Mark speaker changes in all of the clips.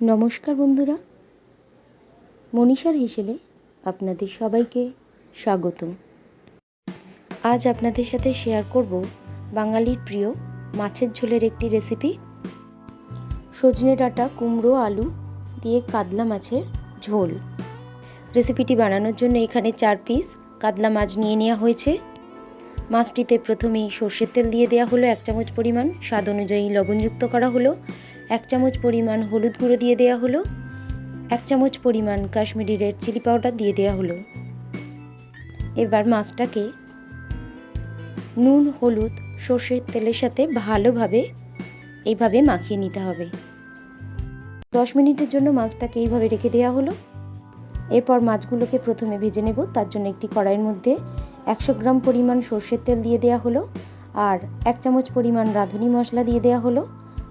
Speaker 1: নমস্কার বন্ধুরা। মনীষার হেসেলে আপনাদের সবাইকে স্বাগত আজ আপনাদের সাথে শেয়ার করব বাঙালির প্রিয় মাছের ঝোলের একটি রেসিপি সজনে ডাঁটা, কুমড়ো, আলু দিয়ে কাতলা মাছের ঝোল। রেসিপিটি বানানোর জন্য এখানে চার পিস কাতলা মাছ নিয়ে নেওয়া হয়েছে। মাছটিতে প্রথমেই সর্ষের তেল দিয়ে দেওয়া হলো, এক চামচ পরিমাণ। স্বাদ অনুযায়ী লবণযুক্ত করা হলো। এক চামচ পরিমাণ হলুদ গুঁড়ো দিয়ে দেওয়া হলো। এক চামচ পরিমাণ কাশ্মীরি রেড চিলি পাউডার দিয়ে দেওয়া হলো। এবার মাছটাকে নুন, হলুদ, সর্ষের তেলের সাথে ভালোভাবে এইভাবে মাখিয়ে নিতে হবে। দশ মিনিটের জন্য মাছটাকে এইভাবে রেখে দেওয়া হলো। এরপর মাছগুলোকে প্রথমে ভেজে নেব। তার জন্য একটি কড়াইয়ের মধ্যে একশো গ্রাম পরিমাণ সর্ষের তেল দিয়ে দেওয়া হলো। আর এক চামচ পরিমাণ রাঁধুনি মশলা দিয়ে দেওয়া হলো।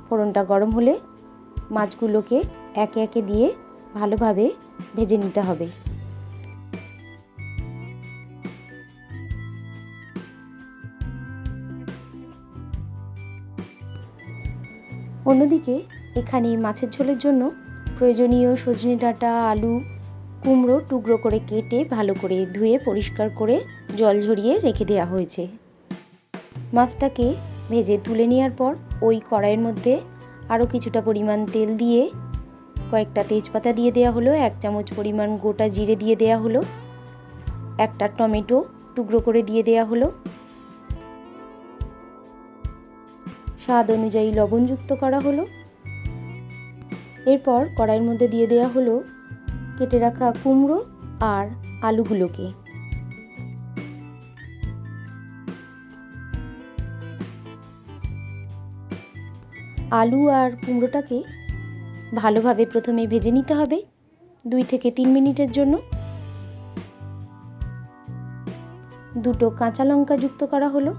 Speaker 1: ফোড়নটা গরম হলে মাছগুলোকে একে একে দিয়ে ভালোভাবে ভেজে নিতে হবে। অন্যদিকে এখানে মাছের ঝোলের জন্য প্রয়োজনীয় সজনে ডাঁটা, আলু, কুমড়ো টুকরো করে কেটে ভালো করে ধুয়ে পরিষ্কার করে জল ঝরিয়ে রেখে দেওয়া হয়েছে। মাছটাকে ভেজে তুলে নেওয়ার পর ওই কড়াইয়ের মধ্যে আরও কিছুটা পরিমাণ তেল দিয়ে কয়েকটা তেজপাতা দিয়ে দেওয়া হলো, এক চামচ পরিমাণ গোটা জিরে দিয়ে দেওয়া হলো, একটা টমেটো টুকরো করে দিয়ে দেওয়া হলো। স্বাদ অনুযায়ী লবণযুক্ত করা হলো। এরপর কড়াইয়ের মধ্যে দিয়ে দেওয়া হলো কেটে রাখা কুমড়ো আর আলুগুলোকে। আলু আর কুমড়োটাকে ভালোভাবে প্রথমে ভেজে নিতে হবে দুই থেকে তিন মিনিটের জন্য। দুটো কাঁচা লঙ্কা যুক্ত করা হলো।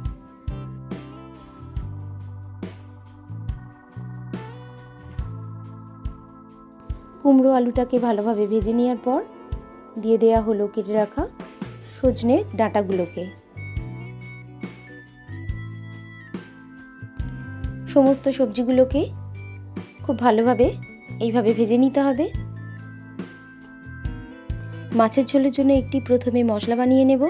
Speaker 1: কুমড়ো আলুটাকে ভালোভাবে ভেজে নেওয়ার পর দিয়ে দেয়া হলো কেটে রাখা সজনে ডাঁটাগুলোকে। সমস্ত সবজিগুলোকে খুব ভালোভাবে এইভাবে ভেজে নিতে হবে। মাছের ঝোলের জন্য একটি প্রথমে মশলা বানিয়ে নেব।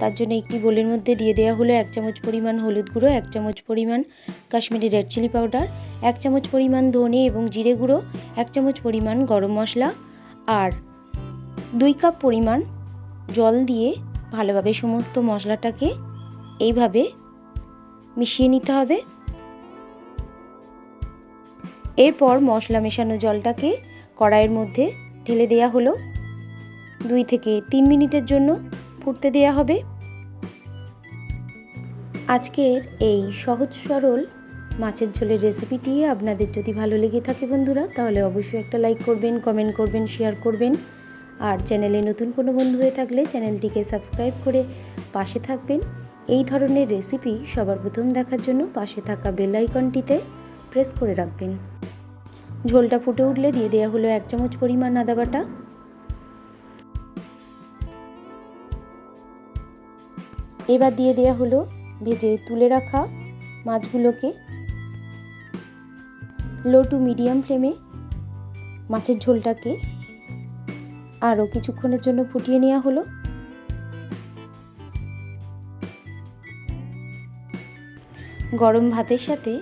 Speaker 1: তার জন্য একটি বোলের মধ্যে দিয়ে দেওয়া হলো এক চামচ পরিমাণ হলুদ গুঁড়ো, এক চামচ পরিমাণ কাশ্মীরি রেড চিলি পাউডার, এক চামচ পরিমাণ ধনে এবং জিরে গুঁড়ো, এক চামচ পরিমাণ গরম মশলা আর দুই কাপ পরিমাণ জল দিয়ে ভালোভাবে সমস্ত মশলাটাকে এইভাবে মিশিয়ে নিতে হবে। এরপর মশলা মেশানো জলটাকে কড়াইয়ের মধ্যে ঢেলে দেয়া হলো। দুই থেকে তিন মিনিটের জন্য ফুটতে দেয়া হবে। আজকের এই সহজ সরল মাছের ঝোলের রেসিপিটি আপনাদের যদি ভালো লেগে থাকে বন্ধুরা, তাহলে অবশ্যই একটা লাইক করবেন, কমেন্ট করবেন, শেয়ার করবেন। আর চ্যানেলে নতুন কোনো বন্ধু হয়ে থাকলে চ্যানেলটিকে সাবস্ক্রাইব করে পাশে থাকবেন। এই ধরনের রেসিপি সবার প্রথম দেখার জন্য পাশে থাকা বেল আইকনটিতে প্রেস করে রাখবেন। ঝোলটা ফুটে উঠলে দিয়ে দেওয়া হলো এক চামচ পরিমাণ আদা বাটা। এবার দিয়ে দেওয়া হলো ভেজে তুলে রাখা মাছগুলোকে লো টু মিডিয়াম ফ্লেমে মাছের ঝোলটাকে আরও কিছুক্ষণের জন্য ফুটিয়ে নেওয়া হলো। গরম ভাতের সাথে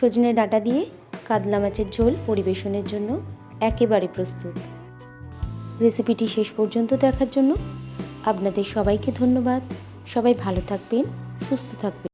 Speaker 1: সজনে ডাঁটা দিয়ে কাতলা মাছের ঝোল পরিবেশনের জন্য একেবারে প্রস্তুত। রেসিপিটি শেষ পর্যন্ত দেখার জন্য আপনাদের সবাইকে ধন্যবাদ। সবাই ভালো থাকবেন, সুস্থ থাকবেন।